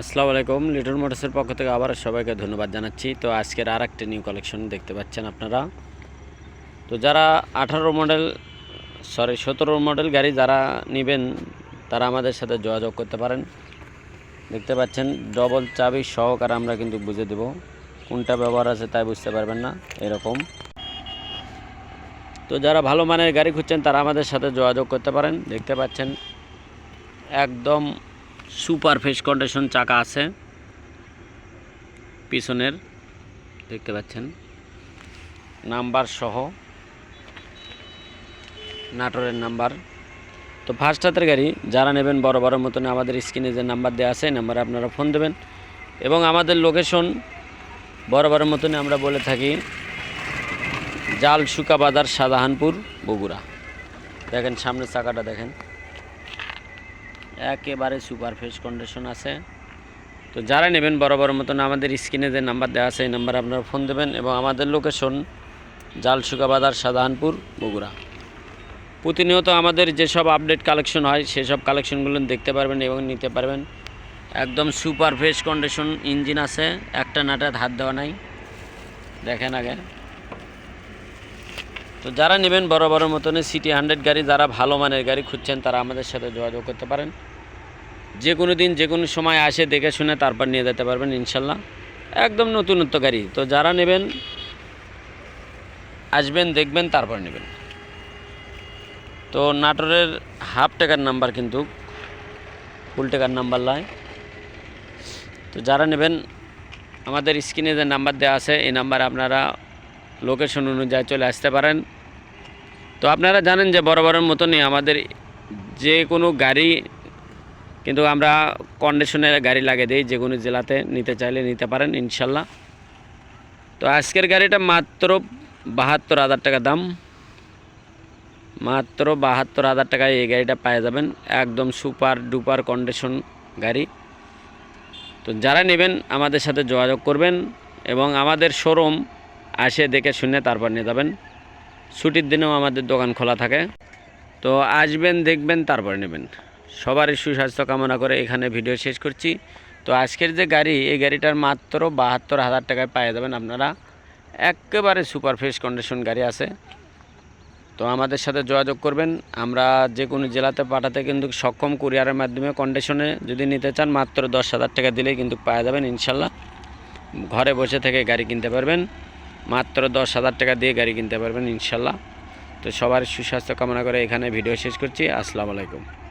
আসসালামু আলাইকুম, লিটল মোটরসের পক্ষ থেকে আবার সবাইকে ধন্যবাদ জানাচ্ছি। তো আজকের আর একটা নিউ কালেকশন দেখতে পাচ্ছেন আপনারা। তো যারা আঠারো মডেল সরি সতেরো মডেল গাড়ি যারা নেবেন, তারা আমাদের সাথে যোগাযোগ করতে পারেন। দেখতে পাচ্ছেন ডবল চাবি সহকারে আমরা কিন্তু বুঝে দেব কোনটা ব্যবহার আছে তাই বুঝতে পারবেন না, এরকম। তো যারা ভালো মানের গাড়ি খুঁজছেন, তারা আমাদের সাথে যোগাযোগ করতে পারেন। দেখতে পাচ্ছেন, একদম সুপার ফেস কন্ডিশন চাকা আছে। পিছনের, দেখতে পাচ্ছেন, নাম্বার সহ নাটোরের নাম্বার। তো ফার্স্ট হাতের গাড়ি, যারা নেবেন বড় বড় মতন আমাদের স্ক্রিনে যে নাম্বার দেওয়া আছে নাম্বারে আপনারা ফোন দেবেন। এবং আমাদের লোকেশন বড় বড় মতনে আমরা বলে থাকি জাল শুকা বাজার শাহজাহানপুর, বগুড়া। দেখেন, সামনের চাকাটা দেখেন। একেবারে সুপার ফ্রেশ কন্ডিশন আছে। তো যারা নেবেন বড় মতন আমাদের স্ক্রিনে যে নাম্বার দেওয়া আছে, এই নাম্বারে আপনারা ফোন দেবেন এবং আমাদের লোকেশন জালসুকা বাজার শাহজাহানপুর, বগুড়া। প্রতিনিয়ত আমাদের যেসব আপডেট কালেকশন হয়, সেসব কালেকশনগুলো দেখতে পারবেন এবং নিতে পারবেন। একদম সুপার ফ্রেশ কন্ডিশন ইঞ্জিন আছে, একটা নাটার হাত দেওয়া নাই। দেখেন আগে। তো যারা নেবেন বড় বড় মতনে সিটি হান্ড্রেড গাড়ি, যারা ভালো মানের গাড়ি খুঁজছেন, তারা আমাদের সাথে যোগাযোগ করতে পারেন। যে কোনো দিন, যে কোনো সময় আসে, দেখে শুনে তারপর নিয়ে যেতে পারবেন, ইনশাল্লাহ। একদম নতুনত্ব গাড়ি তো যারা নেবেন, আসবেন, দেখবেন, তারপর নেবেন। তো নাটোরের হাফ টাকার নাম্বার কিন্তু, ফুল টাকার নাম্বার নয় তো যারা নেবেন, আমাদের স্ক্রিনে যে নাম্বার দেওয়া আছে, এই নাম্বারে আপনারা লোকেশন অনুযায়ী চলে আসতে পারেন। তো আপনারা জানেন যে বড় বড় মতনই আমাদের যে কোনো গাড়ি কিন্তু আমরা কন্ডিশনের গাড়ি লাগিয়ে দিই, যে কোনো জেলাতে নিতে চাইলে নিতে পারেন, ইনশাল্লাহ। তো আজকের গাড়িটা মাত্র বাহাত্তর হাজার টাকা দাম। মাত্র বাহাত্তর হাজার টাকায় এই গাড়িটা পেয়ে যাবেন। একদম সুপার ডুপার কন্ডিশন গাড়ি। তো যারা নেবেন, আমাদের সাথে যোগাযোগ করবেন এবং আমাদের শোরুম আসে দেখে শুনে তারপর নিয়ে যাবেন। ছুটির দিনেও আমাদের দোকান খোলা থাকে। তো আসবেন, দেখবেন, তারপর নেবেন। সবারই সুস্বাস্থ্য কামনা করে এখানে ভিডিও শেষ করছি। তো আজকের যে গাড়ি, এই গাড়িটার মাত্র বাহাত্তর হাজার টাকায় পেয়ে যাবেন আপনারা। একেবারে সুপার ফ্রেশ কন্ডিশন গাড়ি আছে। তো আমাদের সাথে যোগাযোগ করবেন। আমরা যে কোনো জেলাতে পাঠাতে কিন্তু সক্ষম কুরিয়ারের মাধ্যমে কন্ডিশনে যদি নিতে চান, মাত্র দশ হাজার টাকা দিলেই কিন্তু পাওয়া যাবেন ইনশাল্লাহ। ঘরে বসে থেকে গাড়ি কিনতে পারবেন। মাত্র দশ হাজার টাকা দিয়ে গাড়ি কিনতে পারবেন ইনশাল্লাহ। তো সবার সুস্বাস্থ্য কামনা করে এখানে ভিডিও শেষ করছি। আসসালামু আলাইকুম।